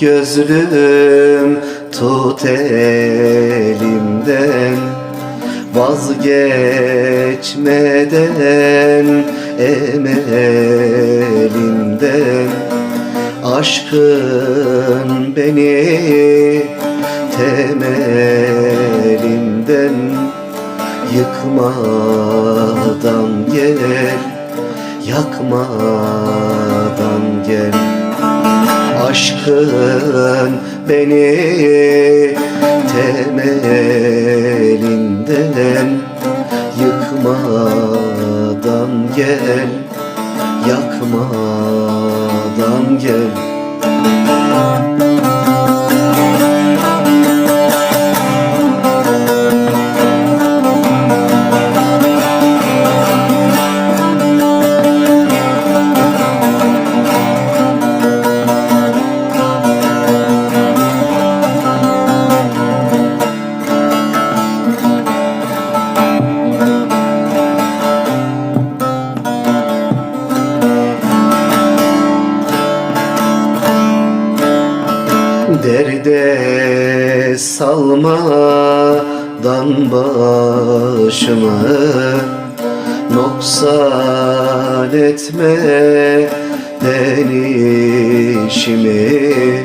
gözlüm tut elimden. Vazgeçmeden emelimden Aşkın beni temelimden Yıkmadan gel, yakmadan Aşkın beni temelinden Yıkmadan gel, yakmadan gel Derde salmadan başımı Noksan etme işimi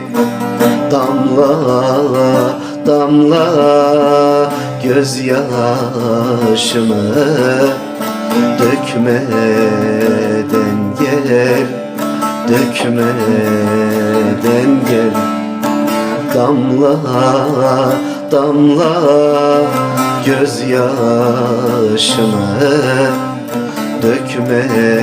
Damla damla gözyaşımı Dökmeden gel, dökmeden gel Damla damla gözyaşımı Dökmeden gel